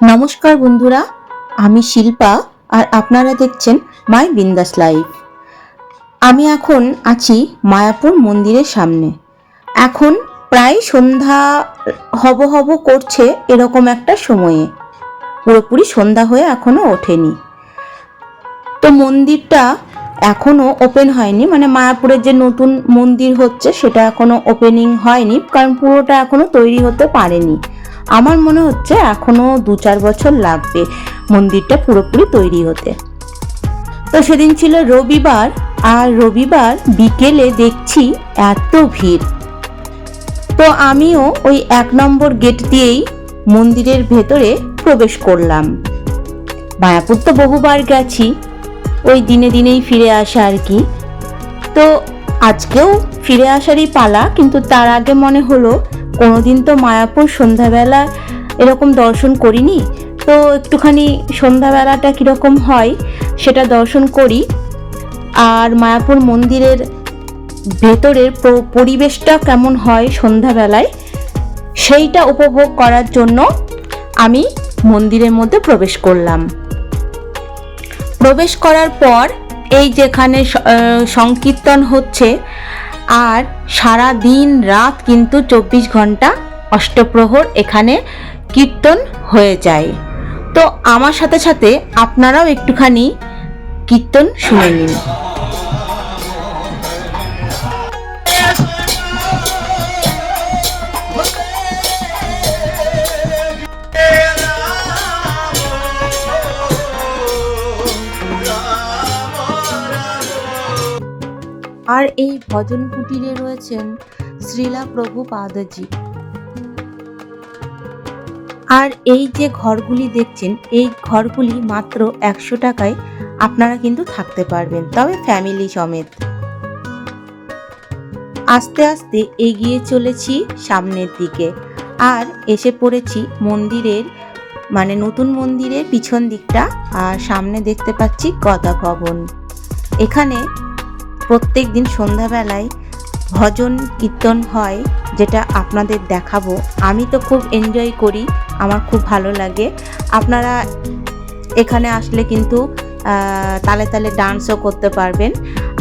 নমস্কার বন্ধুরা, আমি শিল্পা আর আপনারা দেখছেন মাই বিন্দাস লাইফ। আমি এখন আছি মায়াপুর মন্দিরের সামনে। এখন প্রায় সন্ধ্যা হব হব করছে এরকম একটা সময়ে। পুরোপুরি সন্ধ্যা হয়ে এখনও ওঠেনি। তো মন্দিরটা এখনও ওপেন হয়নি মানে মায়াপুরের যে নতুন মন্দির হচ্ছে সেটা এখনও ওপেনিং হয়নি, কারণ পুরোটা এখনও তৈরি হতে পারেনি। আমার মনে হচ্ছে এখনও দু চার বছর লাগবে মন্দিরটা পুরোপুরি তৈরি হতে। তো সেদিন ছিল রবিবার, আর রবিবার বিকেলে দেখছি এত ভিড়। তো আমিও ওই এক নম্বর গেট দিয়েই মন্দিরের ভেতরে প্রবেশ করলাম। মায়াপুর তো বহুবার গেছি, ওই দিনে দিনেই ফিরে আসা আর কি। তো আজকেও ফিরে আসারই পালা, কিন্তু তার আগে মনে হলো কোনোদিন তো মায়াপুর সন্ধ্যাবেলা এরকম দর্শন করিনি। তো একটুখানি সন্ধ্যাবেলাটা কীরকম হয় সেটা দর্শন করি। আর মায়াপুর মন্দিরের ভেতরের পরিবেশটা কেমন হয় সন্ধ্যাবেলায়, সেইটা উপভোগ করার জন্য আমি মন্দিরের মধ্যে প্রবেশ করলাম। প্রবেশ করার পর এই যেখানে সংকীর্তন হচ্ছে আর সারা দিন রাত কিন্তু চব্বিশ ঘণ্টা অষ্টপ্রহর এখানে কীর্তন হয়ে যায়। তো আমার সাথে সাথে আপনারাও একটুখানি কীর্তন শুনে নিন। আর এই ভজন কুটিরে রয়েছেন শ্রীলা প্রভু পাদজি। আর এই যে ঘরগুলি দেখছেন, এই ঘরগুলি মাত্র একশো টাকায় আপনারা কিন্তু থাকতে পারবেন, তবে ফ্যামিলি সমেত। আস্তে আস্তে এগিয়ে চলেছি সামনের দিকে, আর এসে পড়েছি মন্দিরের মানে নতুন মন্দিরের পিছন দিকটা, আর সামনে দেখতে পাচ্ছি গদা ভবন। এখানে প্রত্যেক দিন সন্ধ্যাবেলায় ভজন কীর্তন হয়, যেটা আপনাদের দেখাবো। আমি তো খুব এনজয় করি, আমার খুব ভালো লাগে। আপনারা এখানে আসলে কিন্তু তালে তালে ডান্সও করতে পারবেন।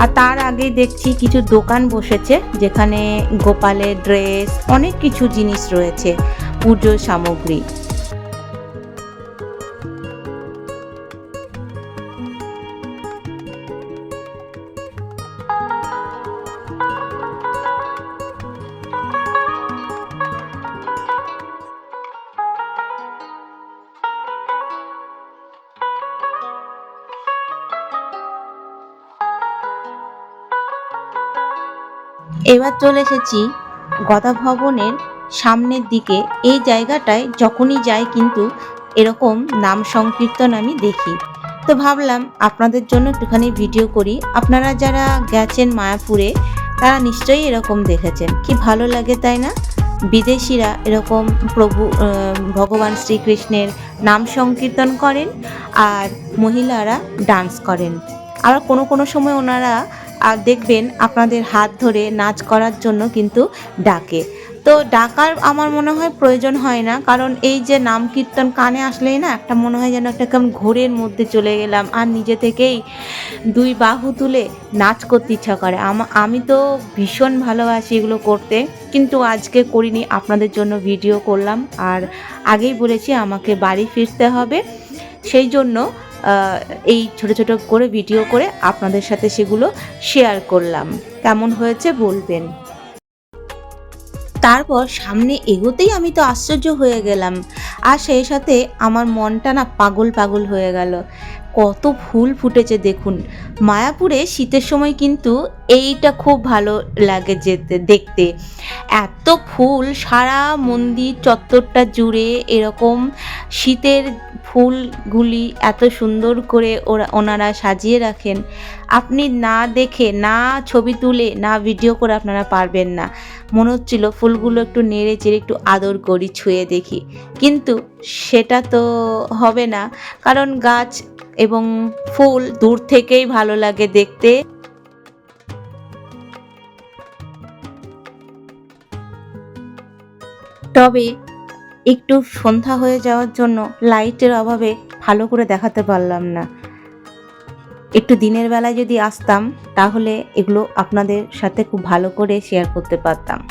আর তার আগেই দেখছি কিছু দোকান বসেছে, যেখানে গোপালের ড্রেস অনেক কিছু জিনিস রয়েছে, পুজোর সামগ্রী। এবার চলে এসেছি গদা ভবনের সামনের দিকে। এই জায়গাটায় যখনই যাই কিন্তু এরকম নাম সংকীর্তন আমি দেখি। তো ভাবলাম আপনাদের জন্য একটুখানি ভিডিও করি। আপনারা যারা গেছেন মায়াপুরে, তারা নিশ্চয়ই এরকম দেখেছেন। কি ভালো লাগে তাই না? বিদেশিরা এরকম প্রভু ভগবান শ্রীকৃষ্ণের নাম সংকীর্তন করেন আর মহিলারা ডান্স করেন। আর কোনো কোনো সময় ওনারা আর দেখবেন আপনাদের হাত ধরে নাচ করার জন্য কিন্তু ডাকে। তো ডাকার আমার মনে হয় প্রয়োজন হয় না, কারণ এই যে নাম কীর্তন কানে আসলেই না একটা মনে হয় যেন একটা কেমন ঘোরের মধ্যে চলে গেলাম আর নিজে থেকেই দুই বাহু তুলে নাচ করতে ইচ্ছা করে। আমা- তো ভীষণ ভালোবাসি এগুলো করতে, কিন্তু আজকে করিনি, আপনাদের জন্য ভিডিও করলাম। আর আগেই বলেছি আমাকে বাড়ি ফিরতে হবে, সেই জন্য এই ছোট ছোট করে ভিডিও করে আপনাদের সাথে সেগুলো শেয়ার করলাম। কেমন হয়েছে বলবেন? তারপর সামনে এগোতেই আমি তো আশ্চর্য হয়ে গেলাম। আর সেই সাথে আমার মনটা না পাগল পাগল হয়ে গেল। কত ফুল ফুটেছে দেখুন। মায়াপুরে শীতের সময় কিন্তু এইটা খুব ভালো লাগে যেতে, দেখতে। এত ফুল, সারা মন্দির চত্বরটা জুড়ে এরকম শীতের ফুলগুলি এত সুন্দর করে ওরা, ওনারা সাজিয়ে রাখেন। আপনি না দেখে, না ছবি তুলে, না ভিডিও করে আপনারা পারবেন না। মনে হচ্ছিল ফুলগুলো একটু নেড়ে চেড়ে একটু আদর করি, ছুঁয়ে দেখি। কিন্তু সেটা তো হবে না, কারণ গাছ এবং ফুল দূর থেকেই ভালো লাগে দেখতে। তবে একটু সন্ধ্যা হয়ে যাওয়ার জন্য লাইটের অভাবে ভালো করে দেখাতে পারলাম না। একটু দিনের বেলায় যদি আসতাম, তাহলে এগুলো আপনাদের সাথে খুব ভালো করে শেয়ার করতে পারতাম।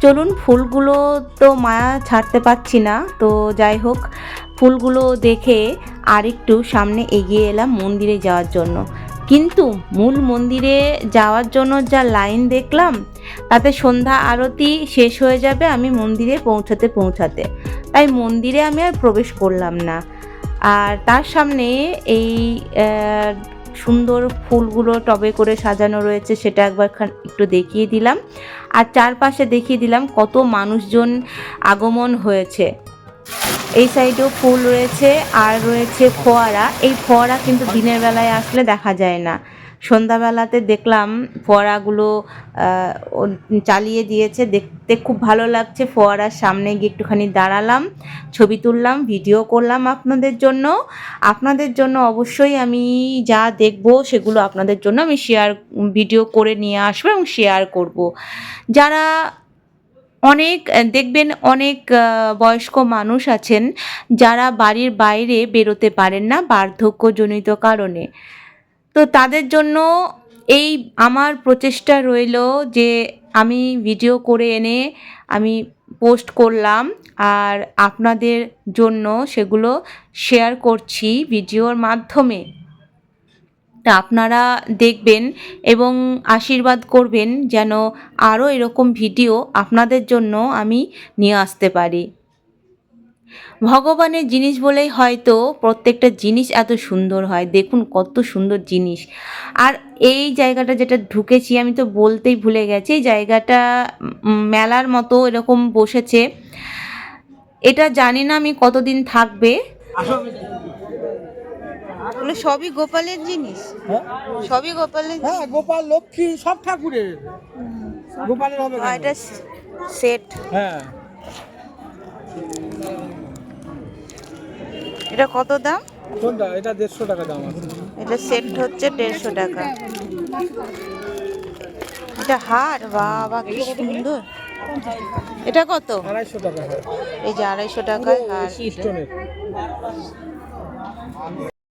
চলুন, ফুলগুলো তো মায়া ছাড়তে পারছি না, তো যাই হোক, ফুলগুলো দেখে আর একটু সামনে এগিয়ে এলাম মন্দিরে যাওয়ার জন্য। কিন্তু মূল মন্দিরে যাওয়ার জন্য যা লাইন দেখলাম, তাতে সন্ধ্যা আরতি শেষ হয়ে যাবে আমি মন্দিরে পৌঁছাতে পৌঁছাতে। তাই মন্দিরে আমি আর প্রবেশ করলাম না। আর তার সামনে এই সুন্দর ফুলগুলো টবে করে সাজানো রয়েছে সেটা একবার একটু দেখিয়ে দিলাম। আর চারপাশে দেখিয়ে দিলাম কত মানুষজন আগমন হয়েছে। এই সাইডেও ফুল রয়েছে আর রয়েছে ফোয়ারা। এই ফোয়ারা কিন্তু দিনের বেলায় আসলে দেখা যায় না। সন্ধ্যাবেলাতে দেখলাম ফোয়ারাগুলো চালিয়ে দিয়েছে। দেখতে খুব ভালো লাগছে ফোয়ারার সামনে গিয়ে একটুখানি দাঁড়ালাম, ছবি তুললাম, ভিডিও করলাম আপনাদের জন্য। আপনাদের জন্য অবশ্যই আমি যা দেখব সেগুলো আপনাদের জন্য আমি শেয়ার, ভিডিও করে নিয়ে আসব এবং শেয়ার করব। যারা অনেক দেখবেন অনেক বয়স্ক মানুষ আছেন যারা বাড়ির বাইরে বেরোতে পারেন না বার্ধক্যজনিত কারণে। তো তাদের জন্য এই আমার প্রচেষ্টা রইল যে আমি ভিডিও করে এনে আমি পোস্ট করলাম আর আপনাদের জন্য সেগুলো শেয়ার করছি ভিডিওর মাধ্যমে। তা আপনারা দেখবেন এবং আশীর্বাদ করবেন যেন আরও এরকম ভিডিও আপনাদের জন্য আমি নিয়ে আসতে পারি। ভগবানের জিনিস বলেই হয়তো প্রত্যেকটা জিনিস এত সুন্দর হয়। দেখুন কত সুন্দর জিনিস। আর এই জায়গাটা যেটা ঢুকেছি, আমি তো বলতেই ভুলে গেছি, এই জায়গাটা মেলার মতো এরকম বসেছে। এটা জানি না আমি কতদিন থাকবে। এগুলো সবই গোপালের জিনিস। হ্যাঁ? সবই গোপালের হ্যাঁ গোপাল লক্ষ্মী সব ঠাকুরের। গোপালের হবে এটা সেট হ্যাঁ। এটা কত দাম? কোনটা? এটা দেড়শো টাকা দাম আছে। এটা সেট হচ্ছে দেড়শো টাকা। এটা হার বাবা কি সুন্দর। এটা কত? আড়াইশো টাকা এই যে আড়াইশো টাকায় হার।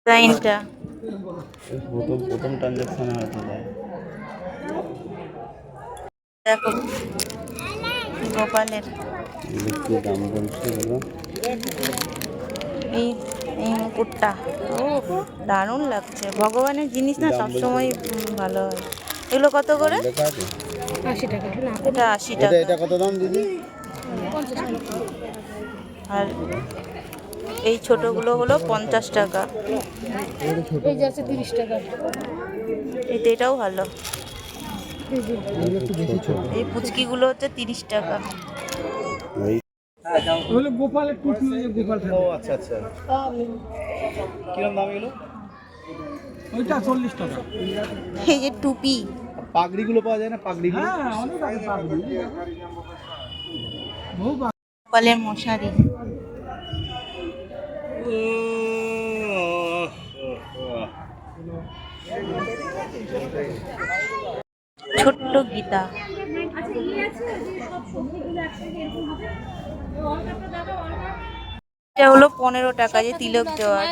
ডিজাইনটা প্রথম প্রথম হয়তো দেয় দেখো। গোপালের। দেখি দাম বলছে এই এই মুকুটটা। ও দারুণ লাগছে। ভগবানের জিনিস না সবসময় ভালো হয়। এগুলো কত করে? এটা আশি টাকা। এটা কত দাম দিদি? আর এই ছোটগুলো হলো পঞ্চাশ টাকা। এই তো এটাও ভালো। এই পুচকিগুলো হচ্ছে তিরিশ টাকা। ওই গোপালের টুপি গোপাল ঠাকুর। আচ্ছা আচ্ছা। কিরম দাম এগুলো? ওইটা চল্লিশ টাকা। এই যে টুপি। পাগড়িগুলো পাওয়া যায় না? হ্যাঁ অনেক পাগড়ি। কপালের মশারি। ছোট্ট গীতা। এটা হলো পনেরো টাকা যে তিলক দেওয়ার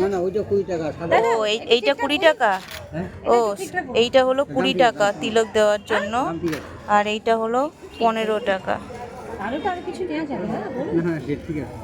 না না ওইটা কুড়ি টাকা সাদা। ও এই এইটা কুড়ি টাকা? ও এইটা হলো কুড়ি টাকা তিলক দেওয়ার জন্য। আর এইটা হলো পনেরো টাকা। হ্যাঁ ঠিক আছে।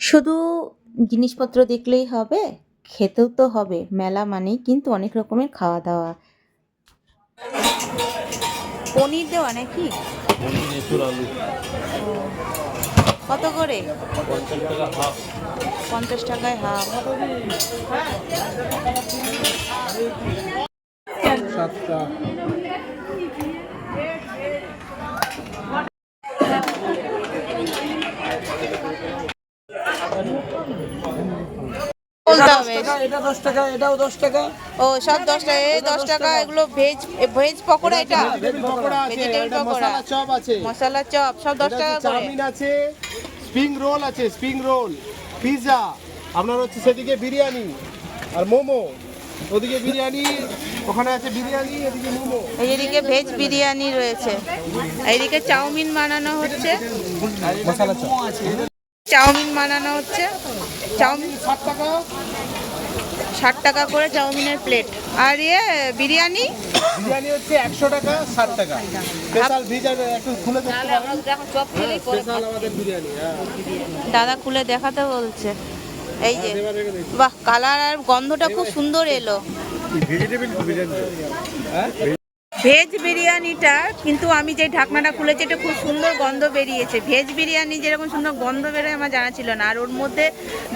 শুধু জিনিসপত্র দেখলেই হবে খেতেও তো হবে মেলা মানেই কিন্তু অনেক রকমের খাওয়া দাওয়া পনির দেওয়া নাকি? কত করে? পঞ্চাশ টাকায় হাফ। সাতটা বলতে হবে এটা দশ টাকা এটাও দশ টাকা। ও সব টাকা এই দশ টাকা এগুলো ভেজ ভেজ পকোড়া এটা? এটা পকোড়া। চপ আছে। মশলা চপ সব টাকা করে। চাউমিন আছে স্প্রিং রোল আছে স্প্রিং রোল পিৎজা আপনার হচ্ছে সেদিকে বিরিয়ানি আর মোমো ওদিকে বিরিয়ানি ওখানে আছে বিরিয়ানি এদিকে মোমো। এইদিকে ভেজ বিরিয়ানি রয়েছে। এইদিকে চাউমিন বানানো হচ্ছে। মশলা চাউমিন বানানো হচ্ছে। চাউমিন ষাট টাকা। ষাট টাকা করে চাউমিনের প্লেট আর ইয়ে বিরিয়ানি? বিরিয়ানি হচ্ছে একশো টাকা ষাট টাকা। স্পেশাল ভিজা একটু খুলে পারেন। স্পেশাল আমাদের বিরিয়ানি হ্যাঁ। দাদা খুলে দেখাতে বলছে। এই যে বাহ কালার আর গন্ধটা খুব সুন্দর এলো। ভেজিটেবল বিরিয়ানি? ভেজ বিরিয়ানিটা, কিন্তু আমি যে ঢাকনাটা খুলেছি, এটা খুব সুন্দর গন্ধ বেরিয়েছে। ভেজ বিরিয়ানি যেরকম সুন্দর গন্ধ বেরোয়, আমার জানা ছিল না। আর ওর মধ্যে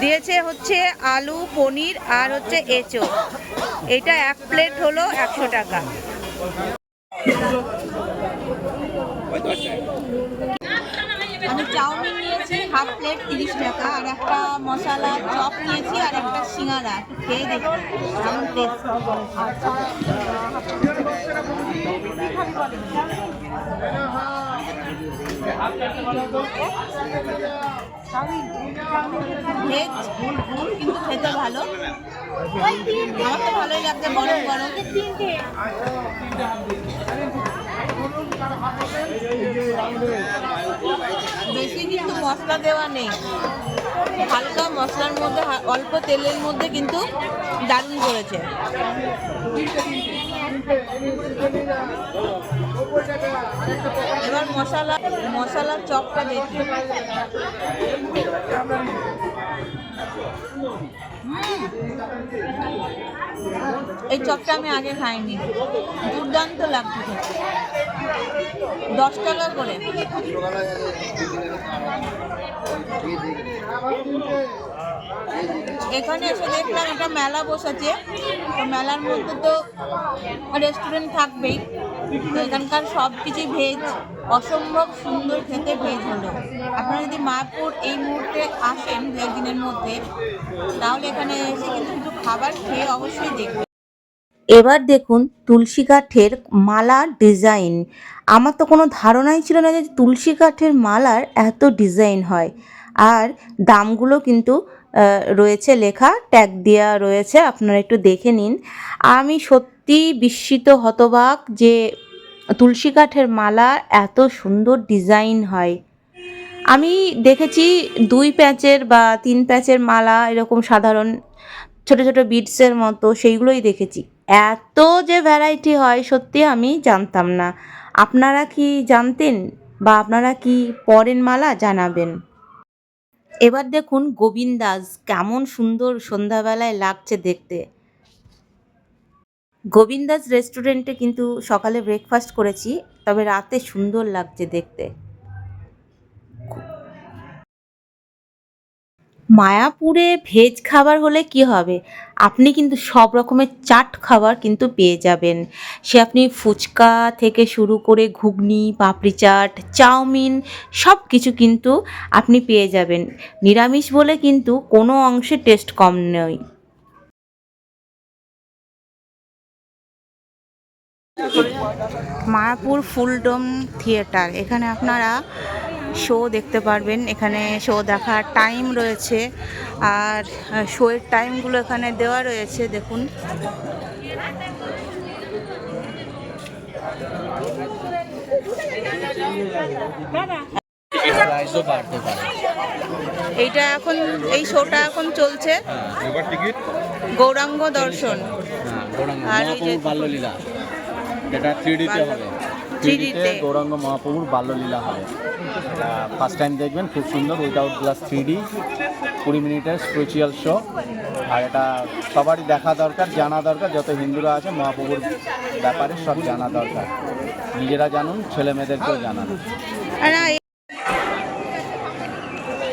দিয়েছে হচ্ছে আলু, পনির আর হচ্ছে এঁচো। এটা এক প্লেট হলো একশো টাকা আমি চাউমিন নিয়েছি হাফ প্লেট তিরিশ টাকা। আর একটা মশলা চপ নিয়েছি আর একটা সিঙ্গারা। একটু খেয়ে দেখি। কেমন ভেজ কিন্তু খেতে ভালো। আমার তো ভালোই লাগছে, গরম গরম। বেশি কিন্তু মশলা দেওয়া নেই। হালকা মশলার মধ্যে অল্প তেলের মধ্যে কিন্তু দারুণ করেছে। এবার মশলা, মশলার চপটা দেখি। এই চপটা আমি আগে খাইনি। দুর্দান্ত লাগছে দশ টাকা করে। এখানে এসে দেখলাম একটা মেলা বসেছে। তো মেলার মধ্যে তো রেস্টুরেন্ট থাকবেই। তো এখানকার সব কিছুই ভেজ, অসম্ভব সুন্দর খেতে ভেজ হলো। আপনারা যদি মায়াপুর এই মুহূর্তে আসেন দু একদিনের মধ্যে, তাহলে এখানে এসে কিন্তু কিছু খাবার খেয়ে অবশ্যই দেখবেন। এবার দেখুন তুলসী কাঠের মালা ডিজাইন। আমার তো কোনো ধারণাই ছিল না যে তুলসী কাঠের মালার এত ডিজাইন হয়। আর দামগুলো কিন্তু রয়েছে লেখা, ট্যাগ দেওয়া রয়েছে, আপনারা একটু দেখে নিন। আমি সত্যি বিস্মিত হতবাক যে তুলসী কাঠের মালা এত সুন্দর ডিজাইন হয়। আমি দেখেছি দুই প্যাচের বা তিন প্যাচের মালা এরকম সাধারণ ছোট ছোট বিটসের মতো, সেইগুলোই দেখেছি। এত যে ভ্যারাইটি হয় সত্যি আমি জানতাম না। আপনারা কি জানতেন বা আপনারা কি পরেন মালা জানাবেন? এবার দেখুন গোবিন্দাস, কেমন সুন্দর সন্ধ্যাবেলায় লাগছে দেখতে। গোবিন্দাস রেস্টুরেন্টে কিন্তু সকালে ব্রেকফাস্ট করেছি, তবে রাতে সুন্দর লাগছে দেখতে। মায়াপুরে ভেজ খাবার হলে কি হবে? আপনি কিন্তু সব রকমের চাট খাবার কিন্তু পেয়ে যাবেন। সে আপনি ফুচকা থেকে শুরু করে ঘুগনি, পাপড়ি চাট, চাউমিন সব কিছু কিন্তু আপনি পেয়ে যাবেন। নিরামিষ বলে কিন্তু কোনো অংশে টেস্ট কম নয়। Mayapur fulldome theatre. এখানে আপনারা শো দেখতে পারবেন। এখানে শো দেখার টাইম রয়েছে। আর শোয়ের টাইমগুলো এখানে দেওয়া রয়েছে দেখুন। এইটা এখন এই শোটা এখন চলছে। গৌরাঙ্গ দর্শন। হ্যাঁ আর বাল্যলীলা। এটা থ্রিডিতে হবে। 3D তে। থ্রিডিতে গৌরাঙ্গ মহাপ্রভুর বাল্যলীলা হবে। ফার্স্ট টাইম দেখবেন খুব সুন্দর উইদাউট গ্লাস থ্রিডি কুড়ি মিনিটের স্পিরিচুয়াল শো আর এটা সবারই দেখা দরকার জানা দরকার যত হিন্দুরা আছে মহাপ্রভুর ব্যাপারে সব জানা দরকার। নিজেরা জানুন ছেলে মেয়েদেরকেও জানান।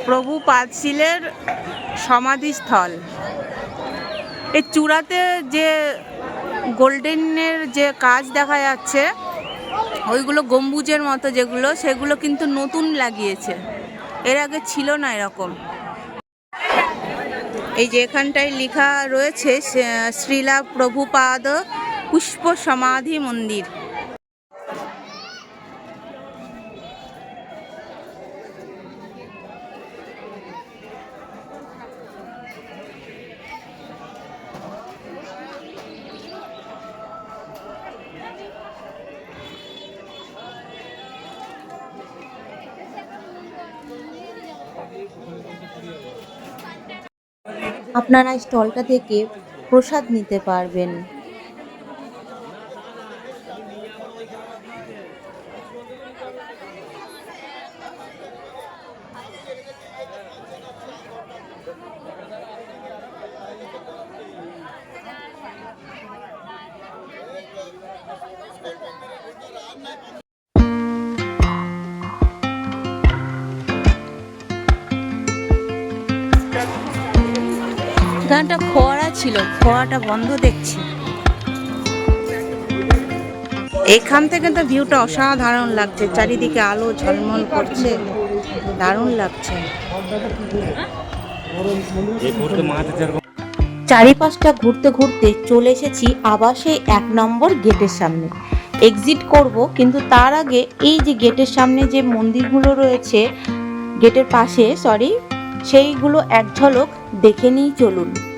প্রভু পাঁচশিলের সমাধিস্থল। এই চূড়াতে যে গোল্ডেনের যে কাজ দেখা যাচ্ছে, ওইগুলো গম্বুজের মতো যেগুলো, সেগুলো কিন্তু নতুন লাগিয়েছে। এর আগে ছিল না এরকম। এই যে এখানটায় লেখা রয়েছে শ্রীলা প্রভুপাদ পুষ্প সমাধি মন্দির। আপনারা স্টলটা থেকে প্রসাদ নিতে পারবেন। এখানটা ফোয়ারা ছিল ফোয়ারাটা বন্ধ দেখছি। এখান থেকে তো ভিউটা অসাধারণ লাগছে, চারিদিকে আলো ঝলমল করছে, দারুণ লাগছে। চারিপাশটা ঘুরতে ঘুরতে চলে এসেছি আবার সেই এক নম্বর গেটের সামনে। এক্সিট করব, কিন্তু তার আগে এই যে গেটের সামনে যে মন্দিরগুলো রয়েছে, গেটের পাশে সরি সেইগুলো এক ঝলক দেখে নিই চলুন।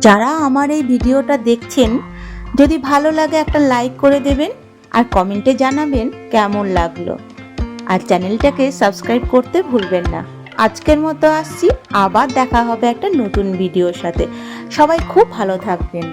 যারা আমার এই ভিডিওটা দেখছেন, যদি ভালো লাগে একটা লাইক করে দেবেন আর কমেন্টে জানাবেন কেমন লাগল। আর চ্যানেলটাকে সাবস্ক্রাইব করতে ভুলবেন না। আজকের মতো আসছি, আবার দেখা হবে একটা নতুন ভিডিওর সাথে। সবাই খুব ভালো থাকবেন।